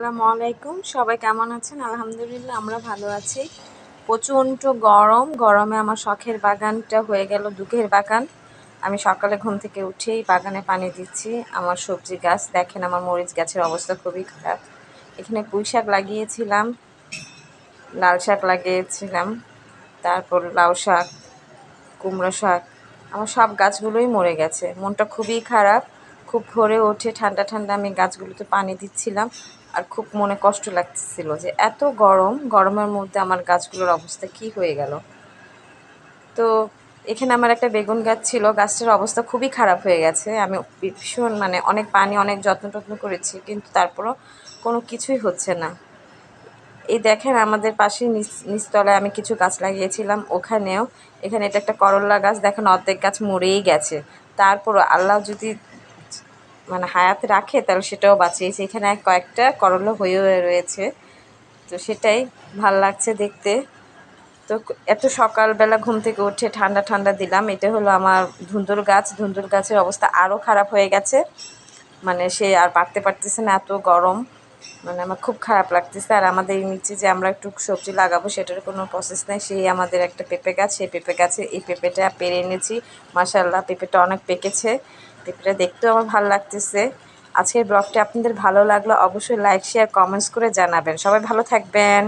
আসসালামু আলাইকুম। সবাই কেমন আছেন? আলহামদুলিল্লাহ, আমরা ভালো আছি। প্রচণ্ড গরম। গরমে আমার শখের বাগানটা হয়ে গেল দুঃখের বাগান। আমি সকালে ঘুম থেকে উঠেই বাগানে পানি দিচ্ছি। আমার সবজি গাছ, দেখেন আমার মরিচ গাছের অবস্থা খুবই খারাপ। এখানে পুঁই শাক লাগিয়েছিলাম, লাল শাক লাগিয়েছিলাম, তারপর লাউ শাক, কুমড়ো শাক, আমার সব গাছগুলোই মরে গেছে। মনটা খুবই খারাপ। খুব ভোরে ওঠে ঠান্ডা ঠান্ডা আমি গাছগুলোতে পানি দিচ্ছিলাম। আর খুব মনে কষ্ট লাগতেছিল যে এত গরম, গরমের মধ্যে আমার গাছগুলোর অবস্থা কি হয়ে গেল? তো এখানে আমার একটা বেগুন গাছ ছিল, গাছটার অবস্থা খুবই খারাপ হয়ে গেছে। আমি ভীষণ মানে অনেক পানি, অনেক যত্ন টত্ন করেছি, কিন্তু তারপরও কোনো কিছুই হচ্ছে না। এই দেখেন আমাদের পাশে নিচতলায় আমি কিছু গাছ লাগিয়েছিলাম, ওখানেও এখানে এটা একটা করল্লা গাছ, দেখেন অর্ধেক গাছ মরেই গেছে। তারপরও আল্লাহ যদি মানে হায়াতে রাখে, তাহলে সেটাও বাঁচিয়েছে। এখানে কয়েকটা করলা হয়ে রয়েছে। তো সেটাই ভালো লাগছে দেখতে। তো এত সকালবেলা ঘুম থেকে উঠে ঠান্ডা ঠান্ডা দিলাম। এটা হলো আমার ধুন্দুল গাছ। ধুন্দুল গাছের অবস্থা আরও খারাপ হয়ে গেছে। মানে সে আর পারতে পারতেছে না, এত গরম। মানে আমার খুব খারাপ লাগতেছে। আর আমাদের নিচে যে আমরা একটু সবজি লাগাবো, সেটার কোনো প্রসেস নেই। সেই আমাদের একটা পেঁপে গাছ। সেই পেঁপে গাছে এই পেঁপেটা পেরে এনেছি। মাসাল্লাহ পেঁপেটা অনেক পেকেছে। পেঁপেটা দেখতেও আমার ভালো লাগতেছে। আজকের ব্লগটি আপনাদের ভালো লাগল অবশ্যই লাইক শেয়ার কমেন্টস করে জানাবেন। সবাই ভালো থাকবেন।